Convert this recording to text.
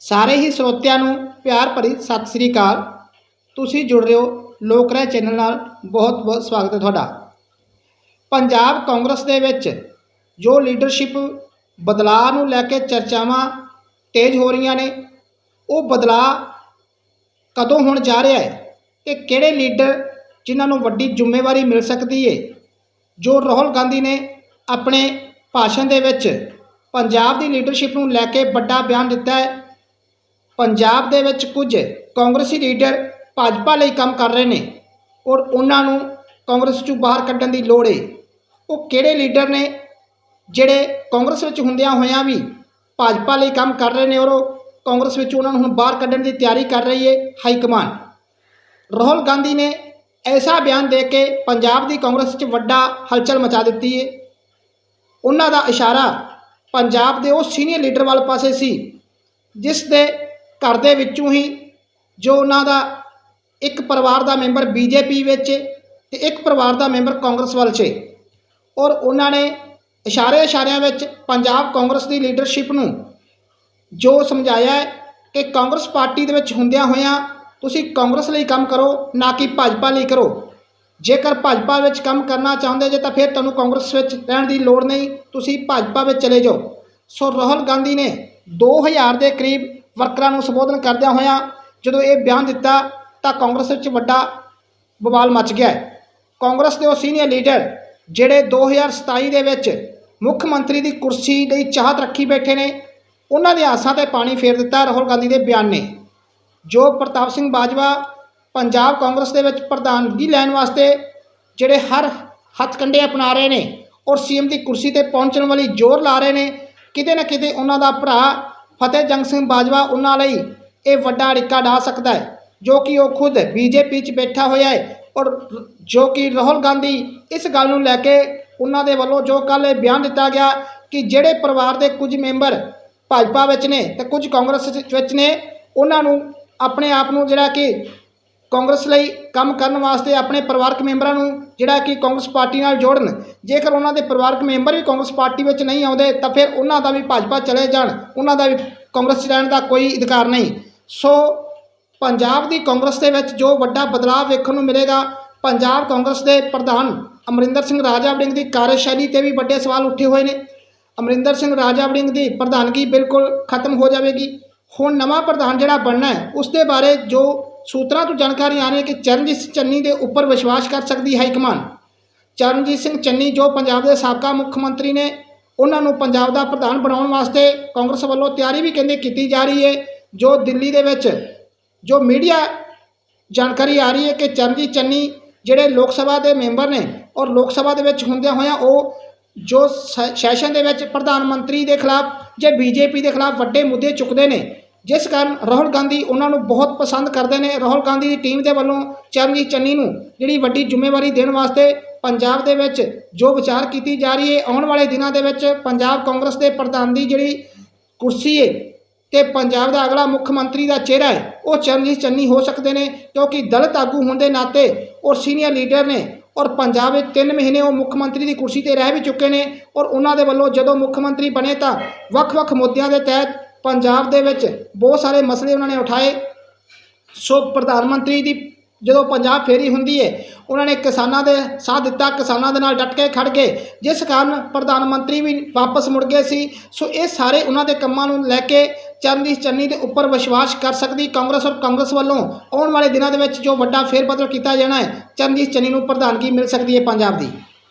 ਸਾਰੇ ਹੀ ਸਰੋਤਿਆਂ ਨੂੰ ਪਿਆਰ ਭਰੀ ਸਤਿ ਸ੍ਰੀ ਅਕਾਲ। ਤੁਸੀਂ ਜੁੜ ਰਹੇ ਹੋ ਲੋਕ ਰਾਏ ਚੈਨਲ ਨਾਲ। ਬਹੁਤ ਬਹੁਤ ਸਵਾਗਤ ਹੈ ਤੁਹਾਡਾ। ਪੰਜਾਬ ਕਾਂਗਰਸ ਦੇ ਵਿੱਚ ਜੋ ਲੀਡਰਸ਼ਿਪ ਬਦਲਾਅ ਨੂੰ ਲੈ ਕੇ ਚਰਚਾਵਾਂ ਤੇਜ਼ ਹੋ ਰਹੀਆਂ ਨੇ, ਉਹ ਬਦਲਾਅ ਕਦੋਂ ਹੋਣ ਜਾ ਰਿਹਾ ਹੈ ਤੇ ਕਿਹੜੇ ਲੀਡਰ ਜਿਨ੍ਹਾਂ ਨੂੰ ਵੱਡੀ ਜ਼ਿੰਮੇਵਾਰੀ ਮਿਲ ਸਕਦੀ ਹੈ ਜੋ ਰਾਹੁਲ ਗਾਂਧੀ ਨੇ ਆਪਣੇ ਭਾਸ਼ਣ ਦੇ ਵਿੱਚ ਪੰਜਾਬ ਦੀ ਲੀਡਰਸ਼ਿਪ ਨੂੰ ਲੈ ਕੇ ਵੱਡਾ ਬਿਆਨ ਦਿੱਤਾ ਹੈ ਪੰਜਾਬ ਦੇ ਵਿੱਚ ਕੁਝ ਕਾਂਗਰਸੀ ਲੀਡਰ ਭਾਜਪਾ ਲਈ ਕੰਮ ਕਰ ਰਹੇ ਨੇ ਔਰ ਉਹਨਾਂ ਨੂੰ ਕਾਂਗਰਸ ਚੋਂ ਬਾਹਰ ਕੱਢਣ ਦੀ ਲੋੜ ਹੈ ਉਹ ਕਿਹੜੇ ਲੀਡਰ ਨੇ? ਜਿਹੜੇ ਕਾਂਗਰਸ ਵਿੱਚ ਹੁੰਦਿਆਂ ਹੋਇਆਂ ਵੀ ਭਾਜਪਾ ਲਈ ਕੰਮ ਕਰ ਰਹੇ ਨੇ ਔਰ ਉਹ ਕਾਂਗਰਸ ਵਿੱਚ ਉਹਨਾਂ ਨੂੰ ਹੁਣ ਬਾਹਰ ਕੱਢਣ ਦੀ ਤਿਆਰੀ ਕਰ ਰਹੀ ਹੈ ਹਾਈ ਕਮਾਨ ਰਾਹੁਲ ਗਾਂਧੀ ਨੇ ਐਸਾ ਬਿਆਨ ਦੇ ਕੇ ਪੰਜਾਬ ਦੀ ਕਾਂਗਰਸ 'ਚ ਵੱਡਾ ਹਲਚਲ ਮਚਾ ਦਿੱਤੀ ਹੈ ਉਹਨਾਂ ਦਾ ਇਸ਼ਾਰਾ ਪੰਜਾਬ ਦੇ ਉਹ ਸੀਨੀਅਰ ਲੀਡਰ ਵੱਲ ਪਾਸੇ ਸੀ, ਜਿਸ ਦੇ ਘਰ ਦੇ ਵਿੱਚੋਂ ਹੀ ਜੋ ਉਹਨਾਂ ਦਾ ਇੱਕ ਪਰਿਵਾਰ ਦਾ ਮੈਂਬਰ ਬੀਜੇਪੀ ਵਿੱਚ ਹੈ ਤੇ ਇੱਕ ਪਰਿਵਾਰ ਦਾ ਮੈਂਬਰ ਕਾਂਗਰਸ ਵੱਲ 'ਚ ਔਰ ਉਹਨਾਂ ਨੇ ਇਸ਼ਾਰੇ ਇਸ਼ਾਰਿਆਂ ਵਿੱਚ ਪੰਜਾਬ ਕਾਂਗਰਸ ਦੀ ਲੀਡਰਸ਼ਿਪ ਨੂੰ ਜੋ ਸਮਝਾਇਆ ਕਿ ਕਾਂਗਰਸ ਪਾਰਟੀ ਦੇ ਵਿੱਚ ਹੁੰਦਿਆਂ ਹੋਇਆਂ ਤੁਸੀਂ ਕਾਂਗਰਸ ਲਈ ਕੰਮ ਕਰੋ, ਨਾ ਕਿ ਭਾਜਪਾ ਲਈ ਕਰੋ। ਜੇਕਰ ਭਾਜਪਾ ਵਿੱਚ ਕੰਮ ਕਰਨਾ ਚਾਹੁੰਦੇ ਜੇ ਤਾਂ ਫਿਰ ਤੁਹਾਨੂੰ ਕਾਂਗਰਸ ਵਿੱਚ ਰਹਿਣ ਦੀ ਲੋੜ ਨਹੀਂ, ਤੁਸੀਂ ਭਾਜਪਾ ਵਿੱਚ ਚਲੇ ਜਾਓ। ਸੋ ਰਾਹੁਲ ਗਾਂਧੀ ਨੇ 2000 ਦੇ ਕਰੀਬ ਵਰਕਰਾਂ ਨੂੰ ਸੰਬੋਧਨ ਕਰਦਿਆਂ ਹੋਇਆਂ ਜਦੋਂ ਇਹ ਬਿਆਨ ਦਿੱਤਾ ਤਾਂ ਕਾਂਗਰਸ ਵਿੱਚ ਵੱਡਾ ਬਵਾਲ ਮਚ ਗਿਆ ਹੈ। ਕਾਂਗਰਸ ਦੇ ਉਹ ਸੀਨੀਅਰ ਲੀਡਰ ਜਿਹੜੇ 2027 ਦੇ ਵਿੱਚ ਮੁੱਖ ਮੰਤਰੀ ਦੀ ਕੁਰਸੀ ਲਈ ਚਾਹਤ ਰੱਖੀ ਬੈਠੇ ਨੇ, ਉਹਨਾਂ ਦੇ ਆਸਾਂ ਤੇ ਪਾਣੀ ਫੇਰ ਦਿੱਤਾ ਰਾਹੁਲ ਗਾਂਧੀ ਦੇ ਬਿਆਨ ਨੇ। ਜੋ ਪ੍ਰਤਾਪ ਸਿੰਘ ਬਾਜਵਾ ਪੰਜਾਬ ਕਾਂਗਰਸ ਦੇ ਵਿੱਚ ਪ੍ਰਧਾਨਗੀ ਲੈਣ ਵਾਸਤੇ ਜਿਹੜੇ ਹਰ ਹੱਥਕੰਡੇ ਅਪਣਾ ਰਹੇ ਨੇ ਔਰ ਸੀਐਮ ਦੀ ਕੁਰਸੀ ਤੇ ਪਹੁੰਚਣ ਵਾਲੀ ਜ਼ੋਰ ਲਾ ਰਹੇ ਨੇ, ਕਿਤੇ ਨਾ ਕਿਤੇ ਉਹਨਾਂ ਦਾ ਭਰਾ ਫਤਿਹ ਜੰਗ ਸਿੰਘ ਬਾਜਵਾ ਉਹਨਾਂ ਲਈ ਇਹ ਵੱਡਾ ਅੜਿੱਕਾ ਡਾ ਸਕਦਾ ਹੈ, ਜੋ ਕਿ ਉਹ ਖੁਦ ਬੀਜੇਪੀ 'ਚ ਬੈਠਾ ਹੋਇਆ ਹੈ ਔਰ ਜੋ ਕਿ ਰਾਹੁਲ ਗਾਂਧੀ ਇਸ ਗੱਲ ਨੂੰ ਲੈ ਕੇ ਉਹਨਾਂ ਦੇ ਵੱਲੋਂ ਜੋ ਕੱਲ੍ਹ ਇਹ ਬਿਆਨ ਦਿੱਤਾ ਗਿਆ ਕਿ ਜਿਹੜੇ ਪਰਿਵਾਰ ਦੇ ਕੁਝ ਮੈਂਬਰ ਭਾਜਪਾ ਵਿੱਚ ਨੇ ਤੇ ਕੁਝ ਕਾਂਗਰਸ ਵਿੱਚ ਨੇ, ਉਹਨਾਂ ਨੂੰ ਆਪਣੇ ਆਪ ਨੂੰ ਜਿਹੜਾ ਕਿ ਕਾਂਗਰਸ ਲਈ ਕੰਮ ਕਰਨ ਵਾਸਤੇ ਆਪਣੇ ਪਰਿਵਾਰਕ ਮੈਂਬਰਾਂ ਨੂੰ ਜਿਹੜਾ ਕਿ ਕਾਂਗਰਸ ਪਾਰਟੀ ਨਾਲ ਜੋੜਨ। ਜੇਕਰ ਉਹਨਾਂ ਦੇ ਪਰਿਵਾਰਕ ਮੈਂਬਰ ਵੀ ਕਾਂਗਰਸ ਪਾਰਟੀ ਵਿੱਚ ਨਹੀਂ ਆਉਂਦੇ, ਤਾਂ ਫਿਰ ਉਹਨਾਂ ਦਾ ਵੀ ਭਾਜਪਾ ਚਲੇ ਜਾਣ। ਉਹਨਾਂ ਦਾ ਵੀ ਕਾਂਗਰਸ 'ਚ ਰਹਿਣ ਦਾ ਕੋਈ ਅਧਿਕਾਰ ਨਹੀਂ। ਸੋ ਪੰਜਾਬ ਦੀ ਕਾਂਗਰਸ ਦੇ ਵਿੱਚ ਜੋ ਵੱਡਾ ਬਦਲਾਅ ਵੇਖਣ ਨੂੰ ਮਿਲੇਗਾ, ਪੰਜਾਬ ਕਾਂਗਰਸ ਦੇ ਪ੍ਰਧਾਨ ਅਮਰਿੰਦਰ ਸਿੰਘ ਰਾਜਾ ਵੜਿੰਗ ਦੀ ਕਾਰਜਸ਼ੈਲੀ ਤੇ ਵੀ ਵੱਡੇ ਸਵਾਲ ਉੱਠੇ ਹੋਏ ਨੇ। ਅਮਰਿੰਦਰ ਸਿੰਘ ਰਾਜਾ ਵੜਿੰਗ ਦੀ ਪ੍ਰਧਾਨਗੀ ਬਿਲਕੁਲ ਖਤਮ ਹੋ ਜਾਵੇਗੀ। ਹੁਣ ਨਵਾਂ ਪ੍ਰਧਾਨ ਜਿਹੜਾ ਬਣਨਾ ਹੈ, ਉਸ ਦੇ ਬਾਰੇ ਜੋ ਸੂਤਰਾਂ ਤੋਂ ਜਾਣਕਾਰੀ ਆ ਰਹੀ ਹੈ ਕਿ ਚਰਨਜੀਤ ਸਿੰਘ ਚੰਨੀ ਦੇ ਉੱਪਰ ਵਿਸ਼ਵਾਸ ਕਰ ਸਕਦੀ ਹਾਈ ਕਮਾਨ ਚਰਨਜੀਤ ਸਿੰਘ ਚੰਨੀ ਜੋ ਪੰਜਾਬ ਦੇ ਸਾਬਕਾ ਮੁੱਖ ਮੰਤਰੀ ਨੇ ਉਹਨਾਂ ਨੂੰ ਪੰਜਾਬ ਦਾ ਪ੍ਰਧਾਨ ਬਣਾਉਣ ਵਾਸਤੇ ਕਾਂਗਰਸ ਵੱਲੋਂ ਤਿਆਰੀ ਵੀ ਕਹਿੰਦੇ ਕੀਤੀ ਜਾ ਰਹੀ ਹੈ, ਜੋ ਦਿੱਲੀ ਦੇ ਵਿੱਚ ਜੋ ਮੀਡੀਆ ਜਾਣਕਾਰੀ ਆ ਰਹੀ ਹੈ ਕਿ ਚਰਨਜੀਤ ਚੰਨੀ ਜਿਹੜੇ ਲੋਕ ਸਭਾ ਦੇ ਮੈਂਬਰ ਨੇ ਔਰ ਲੋਕ ਸਭਾ ਦੇ ਵਿੱਚ ਹੁੰਦਿਆਂ ਹੋਇਆਂ ਉਹ ਜੋ ਸੈ- ਸੈਸ਼ਨ ਦੇ ਵਿੱਚ ਪ੍ਰਧਾਨ ਮੰਤਰੀ ਦੇ ਖਿਲਾਫ ਜੇ ਬੀਜੇਪੀ ਦੇ ਖਿਲਾਫ ਵੱਡੇ ਮੁੱਦੇ ਚੁੱਕਦੇ ਨੇ ਜਿਸ ਕਾਰਨ ਰਾਹੁਲ ਗਾਂਧੀ ਉਹਨਾਂ ਨੂੰ ਬਹੁਤ ਪਸੰਦ ਕਰਦੇ ਨੇ। ਰਾਹੁਲ ਗਾਂਧੀ ਦੀ ਟੀਮ ਦੇ ਵੱਲੋਂ ਚਰਨਜੀਤ ਚੰਨੀ ਨੂੰ ਜਿਹੜੀ ਵੱਡੀ ਜ਼ਿੰਮੇਵਾਰੀ ਦੇਣ ਵਾਸਤੇ ਪੰਜਾਬ ਦੇ ਵਿੱਚ ਜੋ ਵਿਚਾਰ ਕੀਤੀ ਜਾ ਰਹੀ ਹੈ, ਆਉਣ ਵਾਲੇ ਦਿਨਾਂ ਦੇ ਵਿੱਚ ਪੰਜਾਬ ਕਾਂਗਰਸ ਦੇ ਪ੍ਰਧਾਨ ਦੀ ਜਿਹੜੀ ਕੁਰਸੀ ਹੈ ਕਿ ਪੰਜਾਬ ਦਾ ਅਗਲਾ ਮੁੱਖ ਮੰਤਰੀ ਦਾ ਚਿਹਰਾ ਹੈ, ਉਹ ਚਰਨਜੀਤ ਚੰਨੀ ਹੋ ਸਕਦੇ ਨੇ ਕਿਉਂਕਿ ਦਲਿਤ ਆਗੂ ਹੋਣ ਦੇ ਨਾਤੇ ਔਰ ਸੀਨੀਅਰ ਲੀਡਰ ਨੇ ਔਰ ਪੰਜਾਬ ਵਿੱਚ 3 ਮਹੀਨੇ ਉਹ ਮੁੱਖ ਮੰਤਰੀ ਦੀ ਕੁਰਸੀ ਤੇ ਰਹਿ ਵੀ ਚੁੱਕੇ ਨੇ ਔਰ ਉਹਨਾਂ ਦੇ ਵੱਲੋਂ ਜਦੋਂ ਮੁੱਖ ਮੰਤਰੀ ਬਣੇ ਤਾਂ ਵੱਖ-ਵੱਖ ਮੁੱਦਿਆਂ ਦੇ ਤਹਿਤ ਪੰਜਾਬ ਦੇ ਵਿੱਚ ਬਹੁਤ ਸਾਰੇ ਮਸਲੇ ਉਹਨਾਂ ਨੇ ਉਠਾਏ। ਸੋ ਪ੍ਰਧਾਨ ਮੰਤਰੀ ਦੀ ਜਦੋਂ ਪੰਜਾਬ ਫੇਰੀ ਹੁੰਦੀ ਹੈ ਉਹਨਾਂ ਨੇ ਕਿਸਾਨਾਂ ਦੇ ਸਾਥ ਦਿੱਤਾ, ਕਿਸਾਨਾਂ ਦੇ ਨਾਲ ਡਟ ਕੇ ਖੜ ਗਏ। ਜਿਸ ਕਾਰਨ ਪ੍ਰਧਾਨ ਮੰਤਰੀ ਵੀ ਵਾਪਸ ਮੁੜ ਗਏ ਸੀ। ਸੋ ਇਹ ਸਾਰੇ ਉਹਨਾਂ ਦੇ ਕੰਮਾਂ ਨੂੰ ਲੈ ਕੇ ਚਰਨਜੀਤ ਚੰਨੀ ਦੇ ਉੱਪਰ ਵਿਸ਼ਵਾਸ ਕਰ ਸਕਦੀ ਕਾਂਗਰਸ ਔਰ ਕਾਂਗਰਸ ਵੱਲੋਂ ਆਉਣ ਵਾਲੇ ਦਿਨਾਂ ਦੇ ਵਿੱਚ ਜੋ ਵੱਡਾ ਫੇਰ ਕੀਤਾ ਜਾਣਾ ਹੈ ਚਰਨਜੀਤ ਚੰਨੀ ਨੂੰ ਪ੍ਰਧਾਨਗੀ ਮਿਲ ਸਕਦੀ ਹੈ ਪੰਜਾਬ ਦੀ।